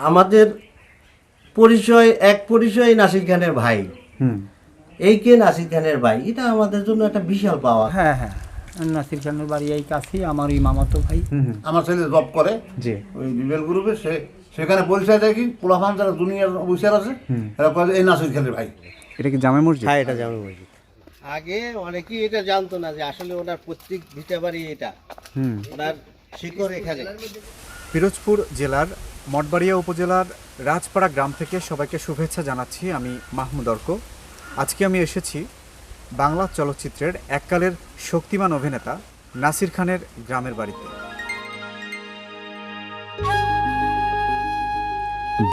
আমাদের পরিচয় এক পরিচয় নাসির খানের ভাই। হুম। এই কে নাসির খানের ভাই? এটা আমাদের জন্য একটা বিশাল পাওয়া হ্যাঁ হ্যাঁ। নাসির খানের বাড়ি এই কাছেই আমার ওই মামাতো ভাই। আমার ছেলে জব করে। জি। ওই রিবেল গ্রুপে সে সেখানে পরিচয় দেখি পোলাফান যারা দুনিয়ার অফিসার আছে এরা এই নাসির খেলের ভাই। এটা কি জামে মসজিদ? হ্যাঁ এটা জামে মসজিদ। আগে অনেকেই এটা জানতো না যে আসলে ওনার প্রত্যেক ভিটা বাড়ি এটা। ওনার শিকড় এখানে। পিরোজপুর জেলার মঠবাড়িয়া উপজেলার রাজপাড়া গ্রাম থেকে সবাইকে শুভেচ্ছা জানাচ্ছি আমি মাহমুদ অর্ক। আজকে আমি এসেছি বাংলা চলচ্চিত্রের এককালের শক্তিমান অভিনেতা নাসির খানের গ্রামের বাড়িতে।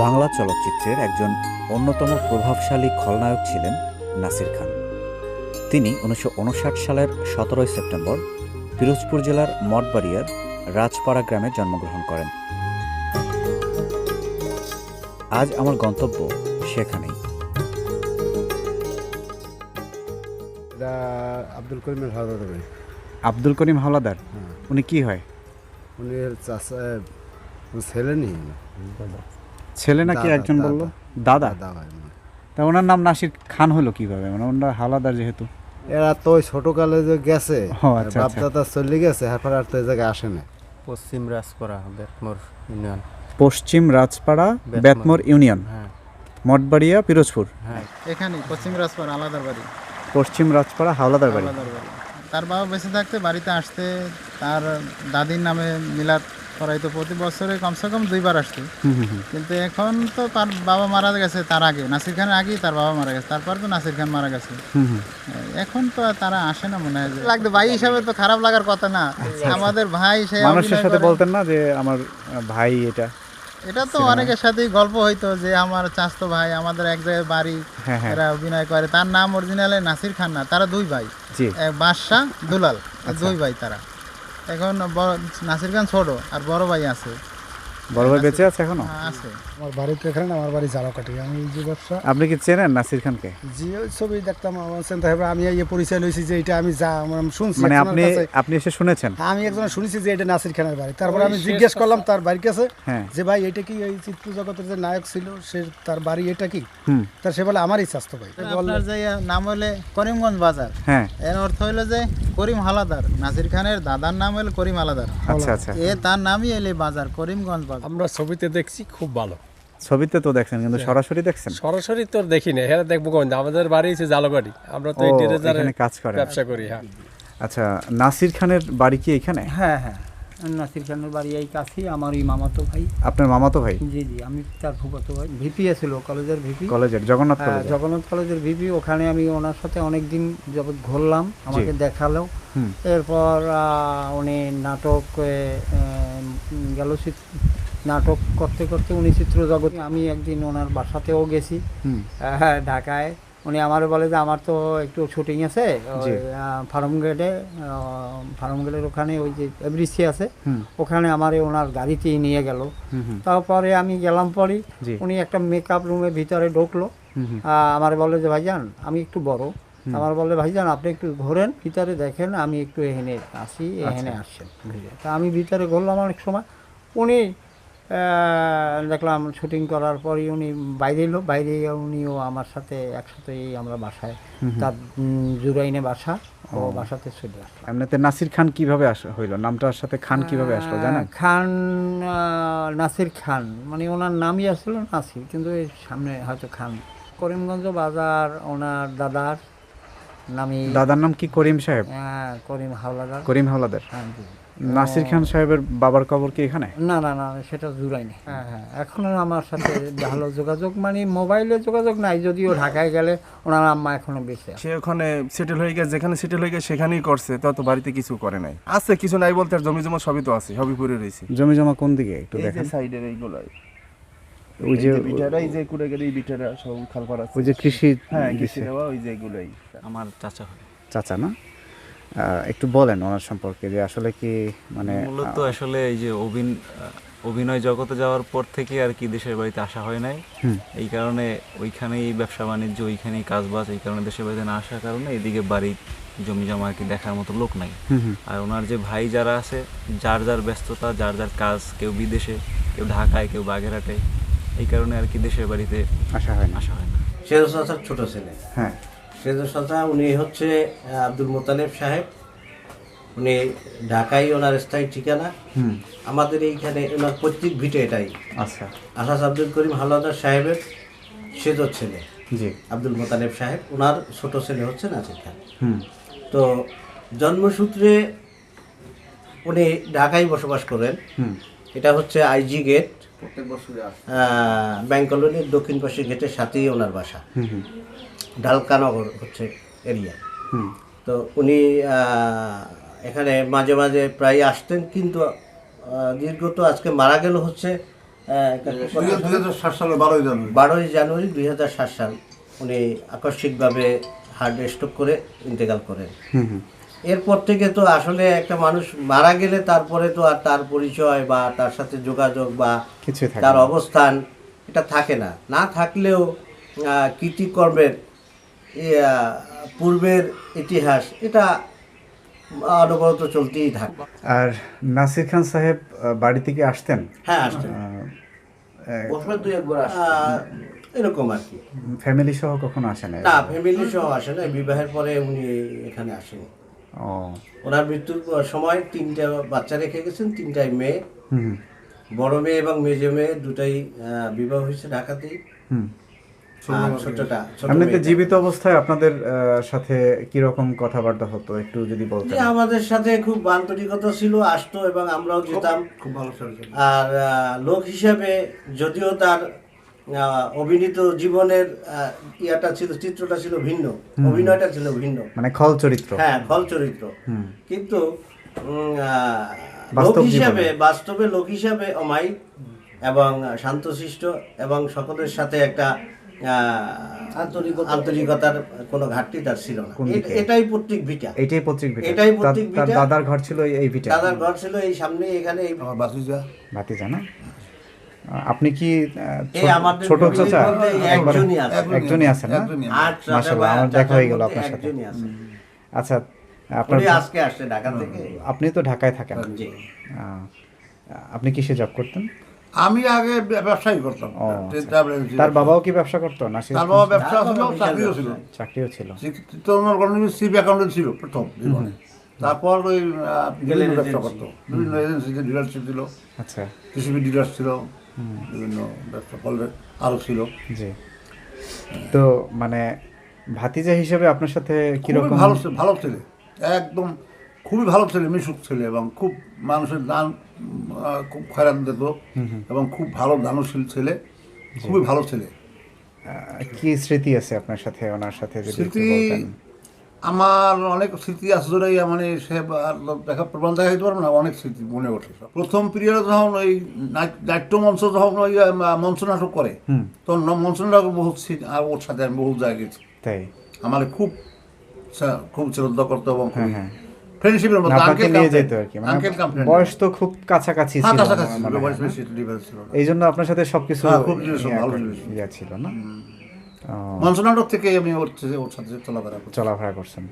বাংলা চলচ্চিত্রের একজন অন্যতম প্রভাবশালী খলনায়ক ছিলেন নাসির খান। তিনি উনিশশো উনষাট সালের সতেরোই সেপ্টেম্বর পিরোজপুর জেলার মঠবাড়িয়ার রাজপাড়া গ্রামে জন্মগ্রহণ করেন। আজ আমার গন্তব্য সেখানেই। আব্দুল করিমের হাওড়া দেবে আব্দুল করিম হাওলাদার? উনি কি হয়? উনি চাষা ছেলে নেই? ছেলে নাকি একজন। বলল? দাদা। হয়। তা ওনার নাম নাসির খান হলো কীভাবে? মানে ওনার হাওলাদার যেহেতু। এরা তো ওই ছোটকালে যে গেছে আচ্ছা, বাপ আচ্ছা। দাদা চলে গেছে এরপর আর তো এই জায়গায় আসে না পশ্চিম রাজপাড়া বেতমোর ইউনিয়ন। পশ্চিম রাজপাড়া বেতমোর ইউনিয়ন। হ্যাঁ। মঠবাড়িয়া পিরোজপুর। হ্যাঁ। এখানে পশ্চিম রাজপাড়া আলাদার বাড়ি। পশ্চিম রাজপাড়া হাওলাদার বাড়ি। তার বাবা বেঁচে থাকতে বাড়িতে আসতে তার দাদির নামে মিলাদ করাইতো প্রতি বছরে কমসে কম দুইবার আসতো। কিন্তু এখন তো তার বাবা মারা গেছে তার আগে। নাসির খানের আগেই তার বাবা মারা গেছে। তারপর তো নাসির খান মারা গেছে। এখন তো আর তারা আসে না মনে হয় লাগতো ভাই হিসাবে তো খারাপ লাগার কথা না। আমাদের ভাই সে আচ্ছা, মানুষের সাথে বলতেন না যে আমার ভাই এটা এটা তো অনেকের সাথেই গল্প হইতো যে আমার চাস্তো ভাই আমাদের এক জায়গায় বাড়ি হ্যাঁ হ্যাঁ। এরা অভিনয় করে। তার নাম অরিজিনালে নাসির খান না তারা দুই ভাই। বাদশাহ দুলাল আচ্ছা। দুই ভাই তারা। এখন বড়- নাসির খান ছোট আর বড় ভাই আছে। বড় ভাই বেঁচে আছে এখনও? হ্যাঁ, আছে। আমার বাড়ি এখানে আমার বাড়ি জালাকাটি আমি এই যে ব্যবসা আপনি কি চেনেন নাসির খানকে? যে ওই ছবি দেখতাম আমার চিন্তা ভাবনা আমি এই পরিচয় লইছি যে এটা আমি যা শুনছি মানে আপনি আপনি এসে শুনেছেন? আমি একজন শুনেছি যে এটা নাসির খানের বাড়ি। তারপর আমি জিজ্ঞেস করলাম তার বাড়ির কাছে হ্যাঁ। যে ভাই এটা কি এই চিত্র জগতের যে নায়ক ছিল সে তার বাড়ি এটা কি? হুম। তার সে বলে আমারই স্বাস্থ্য ভাই। আপনার যে নাম হলে করিমগঞ্জ বাজার। হ্যাঁ। এর অর্থ হলো যে করিম হালাদার। নাসির খানের দাদার নাম হলো করিম হালাদার। আচ্ছা আচ্ছা। এ তার নামই এলে বাজার করিমগঞ্জ আমরা ছবিতে দেখছি খুব ভালো। ছবিতে তো দেখছেন কিন্তু সরাসরি দেখছেন? সরাসরি তো দেখি না হ্যাঁ দেখব কোন আমাদের বাড়ি হচ্ছে জালগাড়ি আমরা তো এখানে কাজ করেন। ব্যবসা করি হ্যাঁ। আচ্ছা নাসির খানের বাড়ি কি এখানে? হ্যাঁ হ্যাঁ। নাসির খানের বাড়ি এই কাছেই আমার ওই মামাতো ভাই। আপনার মামাতো ভাই? জি জি আমি তার ফুফাতো ভাই। ভিপি ছিল কলেজের ভিপি। কলেজের জগন্নাথ হ্যাঁ, কলেজ জগন্নাথ কলেজের ভিপি। ওখানে আমি ওনার সাথে অনেক দিন যাবৎ ঘুরলাম আমাকে দেখাল। এরপর আহ, উনি নাটক গেল নাটক করতে করতে উনি চিত্র জগৎ আমি একদিন ওনার বাসাতেও গেছি। হ্যাঁ ঢাকায়। উনি আমার বলে যে আমার তো একটু শুটিং আছে। ফার্ম গেটে ফার্ম গেটের ওখানে ওই যে এভরিসি আছে। ওখানে আমার ওনার গাড়িতেই নিয়ে গেল। তারপরে আমি গেলাম পরই জি। উনি একটা মেকআপ রুমের ভিতরে ঢুকলো। আমার বলে যে ভাইজান আমি একটু বড়। আমার বলে ভাইজান আপনি একটু ঘোরেন। ভিতরে দেখেন আমি একটু এখানে আসি এখানে আসছেন তা আমি ভিতরে ঘুরলাম অনেক সময়। উনি দেখলাম শুটিং করার পরই উনি বাইরে এলো বাইরে উনিও আমার সাথে একসাথেই আমরা বাসায় তার জুরাইনে বাসা ও বাসাতে চলে আসলাম এমনিতে নাসির খান কীভাবে আস হইল? নামটার সাথে খান কীভাবে আসলো জানেন? খান নাসির খান মানে ওনার নামই আসছিল নাসির কিন্তু এই সামনে হয়তো খান। করিমগঞ্জ বাজার ওনার দাদার নামই দাদার নাম কি করিম সাহেব? হ্যাঁ, করিম হাওলাদার। করিম হাওলাদার। হ্যাঁ, জি। নাসির খান সাহেবের বাবার কবর কি এখানে? না না না সেটা জুড়াইনি হ্যাঁ হ্যাঁ। এখনও আমার সাথে ভালো যোগাযোগ মানে মোবাইলে যোগাযোগ নাই যদিও ঢাকায় গেলে ওনার আম্মা এখনও বেঁচে আছে। সে ওখানে সেটেল হয়ে গেছে যেখানে সেটেল হয়ে গেছে সেখানেই করছে তত বাড়িতে কিছু করে নাই। আছে কিছু নাই বলতে আর জমি জমা সবই তো আছে সবই পড়ে রয়েছে। জমি জমা কোন দিকে একটু এই যে দেখেন? সাইডের এইগুলো ওই যে বিটারা এই যে কুড়ে গেলে বিটারা সব খালপার আছে ওই যে কৃষি হ্যাঁ কৃষি। দেওয়া ওই যে এগুলোই। আমার চাচা হয়। চাচা না? একটু বলেন ওনার সম্পর্কে যে আসলে কি মানে মূলত আসলে এই যে অভিন অভিনয় জগতে যাওয়ার পর থেকে আর কি দেশের বাড়িতে আসা হয় নাই। এই কারণে ওইখানেই ব্যবসা বাণিজ্য ওইখানেই কাজ বাজ এই কারণে দেশের বাড়িতে না আসার কারণে এদিকে বাড়ি জমি জমা আর কি দেখার মতো লোক নাই। আর ওনার যে ভাই যারা আছে যার যার ব্যস্ততা যার যার কাজ কেউ বিদেশে কেউ ঢাকায় কেউ বাগেরহাটে এই কারণে আর কি দেশের বাড়িতে আসা হয় না। আসা হয় না। চাচার ছোট ছেলে। হ্যাঁ। সেজু চাচা উনি হচ্ছে আব্দুল মোতালেব সাহেব। উনি ঢাকাই ওনার স্থায়ী ঠিকানা। হুম। আমাদের এইখানে ওনার পৈতৃক ভিটে এটাই। আচ্ছা। আসাস আব্দুল করিম হালদার সাহেবের সেজর ছেলে জি। আব্দুল মোতালেব সাহেব। ওনার ছোট ছেলে হচ্ছে নাসির খান। হুম। তো জন্মসূত্রে উনি ঢাকায় বসবাস করেন। হুম। এটা হচ্ছে আইজি গেট। ব্যাংক কলোনির দক্ষিণ পাশে গেটের সাথেই ওনার বাসা। ঢালকানগর হচ্ছে এরিয়া। হুম। তো উনি এখানে মাঝে মাঝে প্রায় আসতেন কিন্তু দীর্ঘত আজকে মারা গেল হচ্ছে সালে বারোই জানুয়ারি। বারোই জানুয়ারি দুই হাজার সাত সাল উনি আকস্মিকভাবে হার্ট স্ট্রোক করে ইন্তেকাল করেন। এরপর থেকে তো আসলে একটা মানুষ মারা গেলে তারপরে তো আর তার পরিচয় বা তার সাথে যোগাযোগ বা তার অবস্থান এটা থাকে না। না থাকলেও কৃতিকর্মের পূর্বের ইতিহাস এটা অনবরত চলতেই থাকে। আর নাসির খান সাহেব বাড়ি থেকে আসতেন? হ্যাঁ আসতেন। আহ, এরকম আর কি। ফ্যামিলি সহ কখনো আসেন না ফ্যামিলি সহ আসে না বিবাহের পরে উনি এখানে আসেন। ও। ওনার মৃত্যুর সময় তিনটা বাচ্চা রেখে গেছেন তিনটাই মেয়ে। হুম হুম, বড় মেয়ে এবং মেজো মেয়ে দুটাই বিবাহ হয়েছে ঢাকাতেই। হুম। এমনিতে জীবিত অবস্থায় আপনাদের সাথে কি রকম কথাবার্তা হতো? একটু যদি বলতেন। আমাদের সাথে খুব আন্তরিকতা ছিল আসতো এবং আমরাও যেতাম। খুব ভালো আর লোক হিসাবে যদিও তার অভিনীত জীবনের ইয়াটা ছিল চিত্রটা ছিল ভিন্ন। অভিনয়টা ছিল ভিন্ন। মানে খল চরিত্র। হ্যাঁ খল চরিত্র। কিন্তু উম, লোক হিসাবে বাস্তবে লোক হিসাবে অমায়িক এবং শান্তশিষ্ট এবং সকলের সাথে একটা আন্তরিকতার কোনো ঘাটতি তার ছিল না? এটাই প্রত্যেক ভিটা। পত্রিক ভিটা। এটাই পৈতৃক ভিটা। দাদার ঘর ছিল এই- ভিটা। দাদার ঘর ছিল এই সামনে এখানে এই আমার বাসিজা ভাতি জানা আপনি কি ছোট- চাচা? একজনই আছে। একজনই আছেন না? মাশাআল্লাহ, আমার দেখা হয়ে গেল আপনার সাথে। আচ্ছা আপনার আজকে আসছে ঢাকা থেকে। আপনি তো ঢাকায় থাকেন। আপনি কিসে জব করতেন? আমি আগে ব্যবসায়ী করতাম। তার বাবাও কি ব্যবসা করতো না তার বাবা ব্যবসা ছিল চাকরিও ছিল। চাকরিও ছিল। চিত্তরঞ্জন গণেশ চিফ অ্যাকাউন্টেন্ট ছিল প্রথম তারপর ওই বিভিন্ন ব্যবসা করতো। বিভিন্ন এজেন্সিতে ডিলারশিপ ছিল। আচ্ছা। কৃষি ডিলার ছিল। বিভিন্ন ব্যবসা করলে আরও ছিল। জি। তো মানে ভাতিজা হিসেবে আপনার সাথে কীরকম ভালো ভালো ছেলে। একদম খুবই ভালো ছেলে মিশুক ছেলে এবং খুব মানুষের দান খুব খয়রান দিত এবং খুব ভালো দানশীল ছেলে খুবই ভালো ছেলে। কি স্মৃতি আছে আপনার সাথে ওনার সাথে স্মৃতি আমার অনেক স্মৃতি আছে জোরেই মানে সে আর দেখা প্রমাণ দেখা দিতে পারব না অনেক স্মৃতি মনে ওঠে প্রথম পিরিয়ডে যখন ওই নাট- নাট্য মঞ্চ যখন ওই মঞ্চ নাটক করে তখন মঞ্চ নাটক বহুত আর ওর সাথে আমি বহু জায়গায় গেছি। তাই? আমার খুব খুব শ্রদ্ধা করতো এবং হ্যাঁ। ফ্রেন্ডশিপের মতো আঙ্কেল নিয়ে যেত আর কি? মানে বয়স তো খুব কাছাকাছি হ্যাঁ ছিল মনে বয়স বেশি difference ছিল এই জন্য আপনার সাথে সবকিছু হ্যাঁ, খুব ভালো ছিল। না। ও, মঞ্চ নাটক থেকে আমি ওর সাথে ওর সাথে চলাফেরা চলাফেরা করছেন।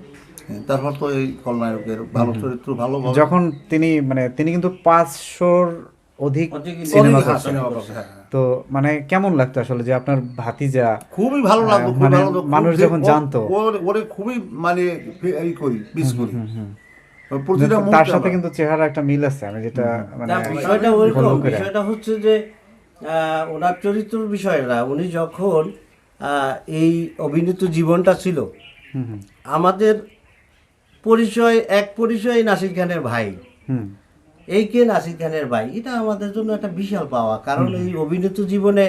হ্যাঁ, তারপর তো এই কলনায়কের ভালো চরিত্র ভালো যখন তিনি মানে তিনি কিন্তু পাঁচশোর অধিক সিনেমা করছেন। তো মানে কেমন লাগতো আসলে যে আপনার ভাতিজা খুবই ভালো লাগতো মানে মানুষ যখন জানতো। ওর- খুবই মানে এই করি মিস করি। প্রতিটা তার সাথে কিন্তু চেহারা একটা মিল আছে আমি যেটা মানে বিষয়টা বিষয়টা হচ্ছে যে ওনার চরিত্রের বিষয় না উনি যখন এই অভিনীত জীবনটা ছিল আমাদের পরিচয় এক পরিচয় নাসির খানের ভাই। হুম। এই কে নাসির খানের ভাই? এটা আমাদের জন্য একটা বিশাল পাওয়া কারণ এই অভিনীত জীবনে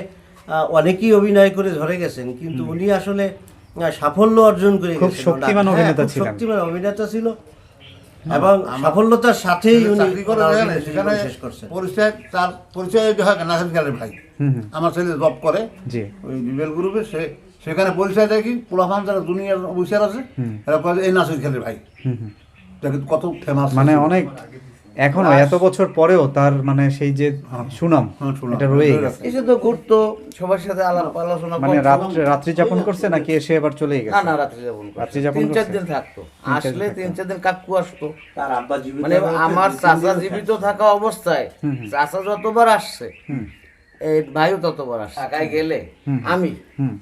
অনেকেই অভিনয় করে ধরে গেছেন কিন্তু উনি আসলে সাফল্য অর্জন করে শক্তিমান হ্যাঁ, অভিনেতা ছিলেন। শক্তিমান অভিনেতা ছিল। এবং সাফল্যতার সাথেই উনি অভিনয় জীবন সেখানে পরিচয় তার পরিচয় হয় নাসির খানের ভাই। আমার ছেলে জব করে। ওই রিবেল গ্রুপে সে সেখানে পরিচয় দেয় কি পোলাফান যারা দুনিয়ার অফিসার আছে এরা এই নাসির খানের ভাই। কত ফেমাস মানে অনেক এখনও এত বছর পরেও তার মানে সেই যে সুনাম হ্যাঁ, এটা রয়ে গেছে। এসে তো ঘুরতো সবার সাথে আলাপ আলোচনা মানে। রাত্রি রাত্রি যাপন করছে নাকি এসে এবার চলেই না গেছে? না না রাত্রি যাপন করতো। রাত্রি যাপন তিন চার করছে? দিন থাকতো। আসলে তিন চার দিন কাকু আসতো। তার আব্বা জীবিত মানে আমার চাচা জীবিত থাকা অবস্থায় চাচা যতবার আসছে হুম। এই ভাইও ততবার আসছে। ঢাকায় গেলে আমি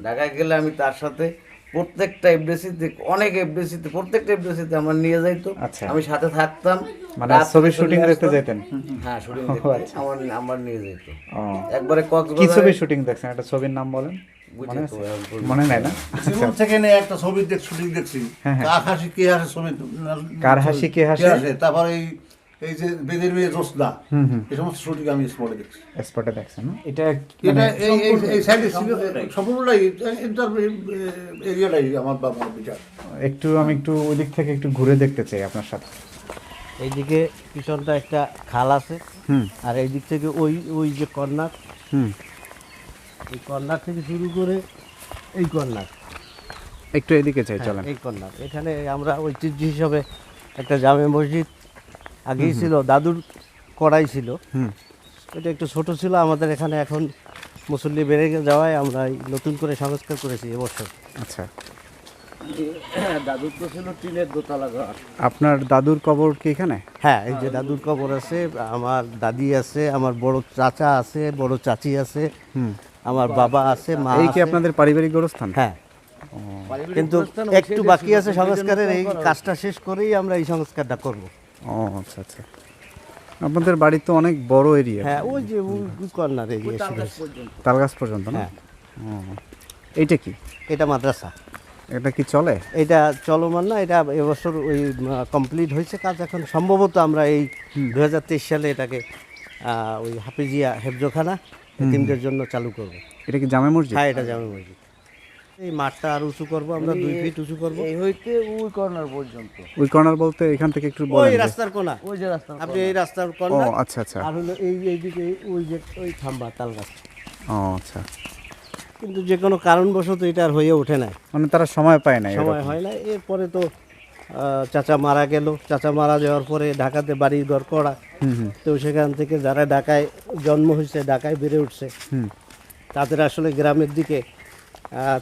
ঢাকায় গেলে আমি তার সাথে প্রত্যেকটা এফডিসিতে অনেক এফডিসিতে প্রত্যেকটা এফডিসিতে আমার নিয়ে যাইতো। আচ্ছা। আমি সাথে থাকতাম। মানে চলে শুটিং দেখতে। যেতেন হ্যাঁ শুটিং দেখতে আচ্ছা। আমার আমার নিয়ে ও। একবারে কি ছবি শুটিং দেখছেন? একটা ছবির নাম বলেন। মনে মনে নাই না? জীবন থেকে নিয়ে একটা ছবি দেখ শুটিং দেখছি। হ্যাঁ, হ্যাঁ। কার হাসি কে হাসে ছবি কার হাসি? কে হাসে? তারপর এই এই যে বেদের মেয়ে জোসদা এই সমস্ত শুটিং আমি স্পটে দেখছি। স্পটে দেখছেন এটা এটা মানে এই এই- সাইডে সম্পূর্ণটাই ইন্টার এরিয়াটাই আমার বাবার বিচার। একটু আমি একটু ওই দিক থেকে একটু ঘুরে দেখতে চাই আপনার সাথে। এইদিকে পিছনটা একটা খাল আছে। হুম। আর এই দিক থেকে ওই ওই যে কর্নার হুম। এই কর্নার থেকে শুরু করে এই কর্নার। একটু এদিকে চাই চলেন। এই কর্নার। এখানে আমরা ঐতিহ্য হিসাবে একটা জামে মসজিদ আগেই ছিল দাদুর কড়াই ছিল। হুম। এটা একটু ছোট ছিল আমাদের এখানে এখন মুসল্লি বেড়ে যাওয়ায় আমরা এই নতুন করে সংস্কার করেছি এবছর আচ্ছা। দাদুর তো ছিল টিনের দোতলা ঘর। আপনার দাদুর কবর কি এখানে? হ্যাঁ এই যে দাদুর কবর আছে আমার দাদি আছে আমার বড় চাচা আছে বড় চাচি আছে আমার বাবা আছে মা এই কি আপনাদের পারিবারিক গোরস্থান? হ্যাঁ। কিন্তু একটু বাকি আছে সংস্কারের এই কাজটা শেষ করেই আমরা এই সংস্কারটা করব। ও আচ্ছা আচ্ছা। আপনাদের বাড়ি তো অনেক বড় এরিয়া হ্যাঁ ওই যে ওই কর্নার এগিয়ে তালগাছ পর্যন্ত। না? হ্যাঁ। ও এইটা কি? এটা মাদ্রাসা। এটা কি চলে? এটা চলমান না এটা এবছর ওই কমপ্লিট হয়েছে কাজ এখন। সম্ভবত আমরা এই দুই হাজার তেইশ সালে এটাকে ওই হাফিজিয়া হেফজোখানা এতিমদের জন্য চালু করব। এটা কি জামে মসজিদ? হ্যাঁ এটা জামে মসজিদ। এই মাঠটা আর উঁচু করব আমরা দুই ফিট উঁচু করব। এই হইতে ওই কর্নার পর্যন্ত। ওই কর্নার বলতে এখান থেকে একটু ওই রাস্তার কোনা। ওই যে রাস্তা আপনি এই রাস্তার ও আচ্ছা আচ্ছা। আর হলো এই এইদিকে ওই যে ওই থাম্বা তাল গাছ। ও আচ্ছা। কিন্তু যে কোনো কারণবশত এটা আর হয়ে ওঠে না। মানে তারা সময় পায় না সময় হয় না। এরপরে তো চাচা মারা গেল। চাচা মারা যাওয়ার পরে ঢাকাতে বাড়ি ঘর করা। তো সেখান থেকে যারা ঢাকায় জন্ম হয়েছে ঢাকায় বেড়ে উঠছে হুম। তাদের আসলে গ্রামের দিকে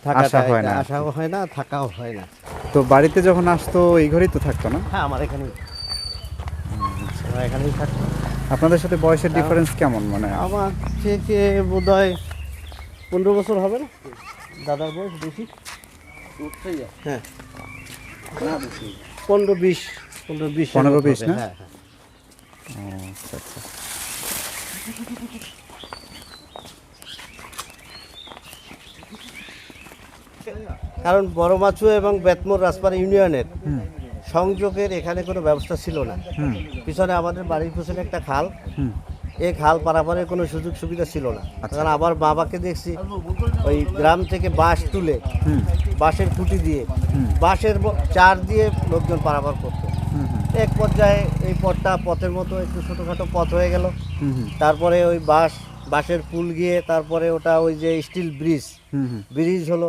থাকাটা হয় না হয় না থাকাও হয় না। তো বাড়িতে যখন আসতো এই ঘরেই তো থাকতো না? হ্যাঁ আমার এখানেই। এখানেই থাকতো। আপনাদের সাথে বয়সের ডিফারেন্স কেমন মানে আমার থেকে বোধ হয় পনেরো বছর হবে না? দাদার বয়স বেশি? হ্যাঁ। পনেরো বিশ পনেরো বিশ পনেরো, বিশ না? হ্যাঁ হ্যাঁ। আচ্ছা আচ্ছা। কারণ বড় মাছু এবং বেতমোর রাজপাড়া ইউনিয়নের সংযোগের এখানে কোনো ব্যবস্থা ছিল না। পিছনে আমাদের বাড়ির পিছনে একটা খাল। এই খাল পারাপারের কোনো সুযোগ সুবিধা ছিল না। কারণ আবার বাবাকে দেখছি ওই গ্রাম থেকে বাঁশ তুলে বাঁশের খুঁটি দিয়ে বাঁশের চার দিয়ে লোকজন পারাপার করতো। এক পর্যায়ে এই পথটা পথের মতো একটু ছোটোখাটো পথ হয়ে গেল। তারপরে ওই বাঁশ বাঁশের পুল গিয়ে তারপরে ওটা ওই যে স্টিল ব্রিজ ব্রিজ হলো।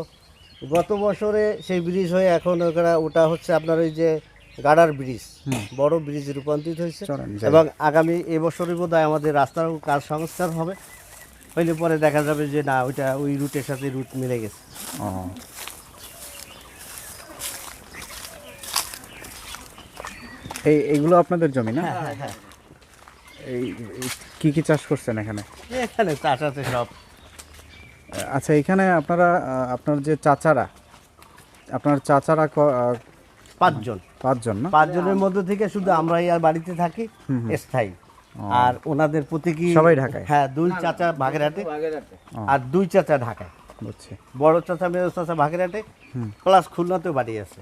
গত বছরে সেই ব্রিজ হয়ে এখন ওখানে ওটা হচ্ছে আপনার ওই যে গাডার ব্রিজ বড় ব্রিজ রূপান্তরিত হয়েছে। এবং আগামী এবছরই বোধ হয় আমাদের রাস্তার কাজ সংস্কার হবে। হইলে পরে দেখা যাবে যে না ওইটা ওই রুটের সাথে রুট মিলে গেছে। এই এগুলো আপনাদের জমি না? হ্যাঁ। এই এই কি কি চাষ করছেন এখানে? এখানে চাষ আছে সব। আচ্ছা এখানে আপনারা আপনার যে চাচারা আপনার চাচারা পাঁচজন। পাঁচজন না? পাঁচজনের মধ্যে থেকে শুধু আমরাই আর বাড়িতে থাকি স্থায়ী। আর ওনাদের প্রতীকী সবাই ঢাকায়? হ্যাঁ দুই চাচা বাগেরহাটে আর দুই চাচা ঢাকায়। বুঝছি। বড় চাচা মেজো চাচা বাগেরহাটে প্লাস খুলনাতেও বাড়ি আছে।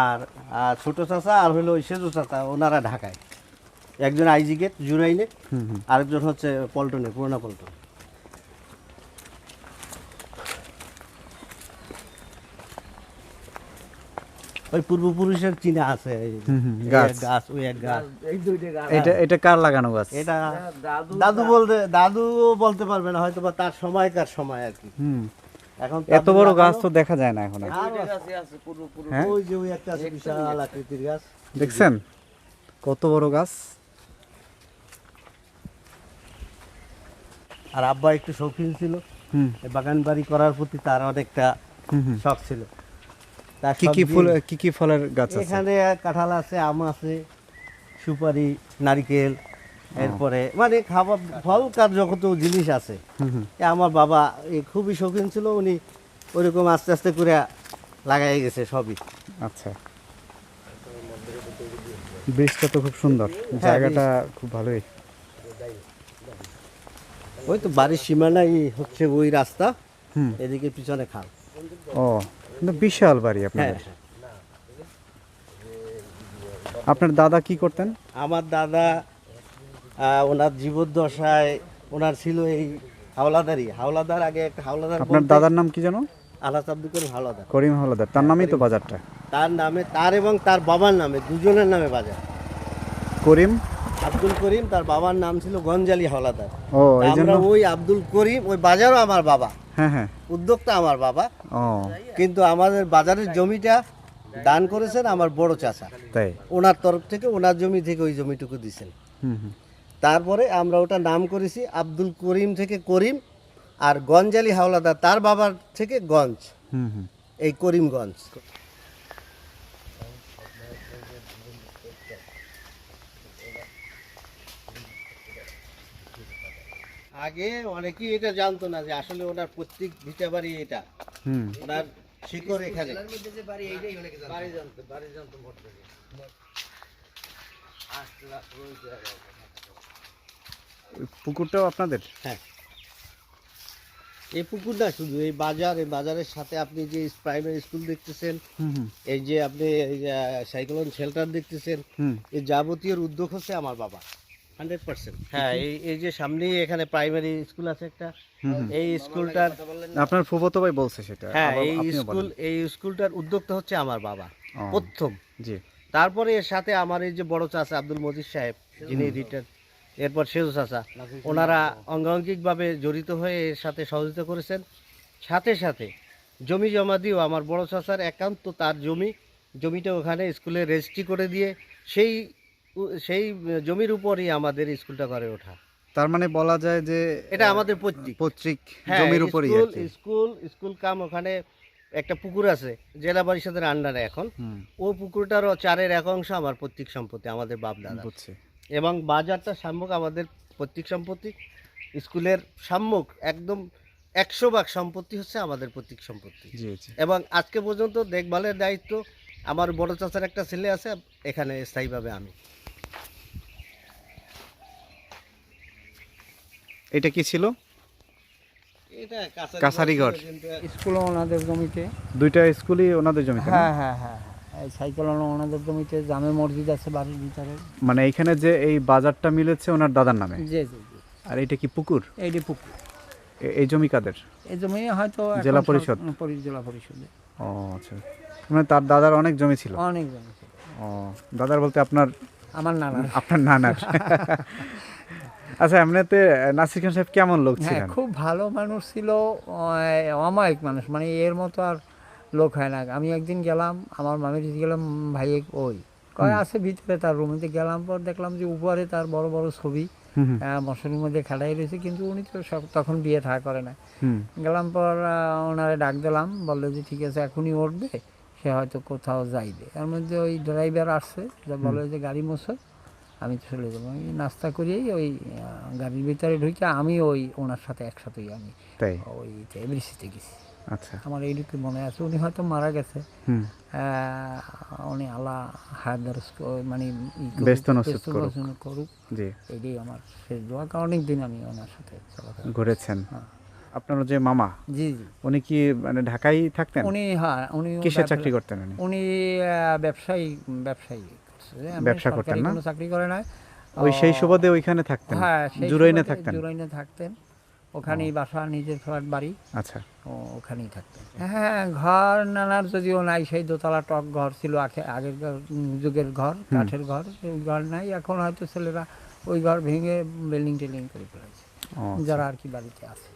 আর আর ছোট চাচা আর হলো ওই সেজু চাচা ওনারা ঢাকায়। একজন আইজি গেট জুরাইনে আরেকজন হচ্ছে পল্টনে পুরোনা পল্টন। ওই পূর্বপুরুষের চিনা আছে। গাছ। ওই এক গাছ। এটা এটা কার লাগানো গাছ? এটা দাদু বলতে দাদু বলতে পারবে না হয়তো বা তার সময়কার সময় আর কি। এখন এত বড় গাছ তো দেখা যায় না এখন হ্যাঁ? ওই যে ওই একটা বিশাল আকৃতির গাছ। দেখছেন? কত বড় গাছ। আর আব্বা একটু শৌখিন ছিল। হুম। বাগান বাড়ি করার প্রতি তার অনেকটা হুম হুম। শখ ছিল। কি কি ফুল কি কি ফলের গাছ আছে? এখানে কাঁঠাল আছে আম আছে সুপারি নারিকেল এরপরে মানে খাবার ফল কার যত জিনিস আছে। আমার বাবা খুবই শৌখিন ছিল উনি ওইরকম আস্তে আস্তে করে লাগাই গেছে সবই। আচ্ছা। ব্রিজটা তো খুব সুন্দর। জায়গাটা খুব ভালোই। ওই তো বাড়ির সীমানাই হচ্ছে ওই রাস্তা। এদিকে পিছনে খাল। ও। বিশাল বাড়ি হ্যাঁ। আপনাদের আপনার দাদা কি করতেন? আমার দাদা ওনার জীবদ্দশায় ওনার ছিল এই হাওলাদারি। হাওলাদার আগে একটা হাওলাদার আপনার দাদার নাম কি জানো আলাস আব্দুল করিম হাওলাদার। করিম হলদার তার নামই তো বাজারটা। তার নামে তার এবং তার বাবার নামে দুজনের নামে বাজার। করিম? আব্দুল করিম তার বাবার নাম ছিল গঞ্জালি হাওলাদার। ও এই জন্য আমরা ওই আব্দুল করিম ওই বাজারও আমার বাবা। হ্যাঁ হ্যাঁ। উদ্যোক্তা আমার বাবা। ও। কিন্তু আমাদের বাজারের জমিটা দান করেছেন আমার বড় চাচা। তাই? ওনার তরফ থেকে ওনার জমি থেকে ওই জমিটুকু দিয়েছেন হুম হুম। তারপরে আমরা ওটা নাম করেছি আব্দুল করিম থেকে করিম আর গঞ্জালি হাওলাদার তার বাবার থেকে গঞ্জ। হুম হুম। এই করিমগঞ্জ। আগে অনেকেই এটা জানতো না যে আসলে ওনার প্রত্যেক ভিটা বাড়ি এটা। ওনার শিকড় এখানে। বাড়ি জানতো বাড়ি জানতো মোট থেকে। ওই পুকুরটাও আপনাদের? হ্যাঁ। এই পুকুর না শুধু এই বাজার এই বাজারের সাথে আপনি যে প্রাইমারি স্কুল দেখতেছেন হুম হুম। এই যে আপনি এই যে সাইক্লোন শেল্টার দেখতেছেন হুম। এই যাবতীয় উদ্যোগ হচ্ছে আমার বাবা হান্ড্রেড পার্সেন্ট। হ্যাঁ এই এই যে সামনেই এখানে প্রাইমারি স্কুল আছে একটা। এই স্কুলটার আপনার ফুফতো ভাই বলছে সেটা হ্যাঁ এই স্কুল এই স্কুলটার উদ্যোক্তা হচ্ছে আমার বাবা প্রথম। জি। তারপরে এর সাথে আমার এই যে বড় চাচা আব্দুল মজিদ সাহেব যিনি রিটায়ার এরপর সেজু চাচা ওনারা অঙ্গাঙ্গিকভাবে জড়িত হয়ে এর সাথে সহযোগিতা করেছেন। সাথে সাথে জমি জমা দিয়েও আমার বড় চাচার একান্ত তার জমি জমিটা ওখানে স্কুলে রেজিস্ট্রি করে দিয়ে সেই সেই জমির উপরই আমাদের স্কুলটা গড়ে ওঠা। তার মানে বলা যায় যে এটা আমাদের পৈতৃক। পৈতৃক হ্যাঁ, জমির উপরই আর স্কুল স্কুল স্কুল কাম ওখানে একটা পুকুর আছে জেলা পরিষদের আন্ডারে এখন। ও পুকুরটারও চারের এক অংশ আমার পৈতৃক সম্পত্তি আমাদের বাপ দাদা বুঝছি। এবং বাজারটা সাম্যক আমাদের পৈতৃক সম্পত্তি স্কুলের সাম্যক একদম একশো ভাগ সম্পত্তি হচ্ছে আমাদের পৈতৃক সম্পত্তি। এবং আজকে পর্যন্ত দেখভালের দায়িত্ব আমার বড় চাচার একটা ছেলে আছে এখানে স্থায়ীভাবে আমি। এটা কি ছিল। স্কুলও ওনাদের জমিতে। দুইটা স্কুলই ওনাদের জমিতে না? হ্যাঁ হ্যাঁ হ্যাঁ। সাইকেল ওনাদের জমিতে জামে মসজিদ আছে বাড়ির ভিতরে। মানে এইখানে যে এই বাজারটা মিলেছে ওনার দাদার নামে? জি জি জি। আর এটা কি পুকুর? এইটি পুকুর। এই জমি কাদের? এই জমি হয়তো জেলা পরিষদ? জেলা পরিষদে। ও আচ্ছা। মানে তার দাদার অনেক জমি ছিল? অনেক জমি ছিল। ও দাদার বলতে আপনার আমার নানা আপনার নানার। আচ্ছা এমনিতে নাসির খান সাহেব কেমন লোক হ্যাঁ ছিলেন? খুব ভালো মানুষ ছিল অমায়িক মানুষ মানে এর মতো আর লোক হয় না। আমি একদিন গেলাম আমার মামির গেলাম ভাই ওই? কয় আছে ভিতরে। তার রুমেতে গেলাম পর দেখলাম যে উপরে তার বড় বড় ছবি মশারির মধ্যে খেলাই রয়েছে কিন্তু উনি তো সব তখন বিয়ে থা করে না। গেলাম পর ওনারে ডাক দিলাম বলল যে ঠিক আছে এখনই উঠবে সে হয়তো কোথাও যাইবে। এর মধ্যে ওই ড্রাইভার আসছে বলে যে গাড়ি মোছো। আমি চলে যাব। আমি নাস্তা করিয়েই ওই গাড়ির ভিতরে ঢুকে আমি ওই ওনার সাথে একসাথেই আমি তাই? ওই এমরিসিতে গেছি। আচ্ছা। আমার এইটুকু মনে আছে উনি হয়তো মারা গেছে। উনি আল্লাহ হায়াত মানে করুক, এইটাই আমার শেষ দোয়া। কারণ অনেক দিন আমি ওনার সাথে ঘুরেছেন। হ্যাঁ। আপনার যে মামা জি জি। উনি কি মানে ঢাকায় থাকতেন? উনি হ্যাঁ উনি কিসের চাকরি করতেন উনি? উনি ব্যবসায়ী ব্যবসায়ী। ব্যবসা করতেন না? কোনো চাকরি করে না ওই সেই সুবাদে ওইখানে থাকতেন হ্যাঁ জুরাইনে থাকতেন? জুরাইনে থাকতেন। ওখানেই বাসা নিজের ফ্ল্যাট বাড়ি। আচ্ছা। ওখানেই থাকতেন। হ্যাঁ ঘর নানার যদিও নাই সেই দোতলা টক ঘর ছিল আগে আগের যুগের ঘর কাঠের ঘর সেই ঘর নাই। এখন হয়তো ছেলেরা ওই ঘর ভেঙে বিল্ডিং টিল্ডিং করে ফেলেছে। যারা আর কি বাড়িতে আছে।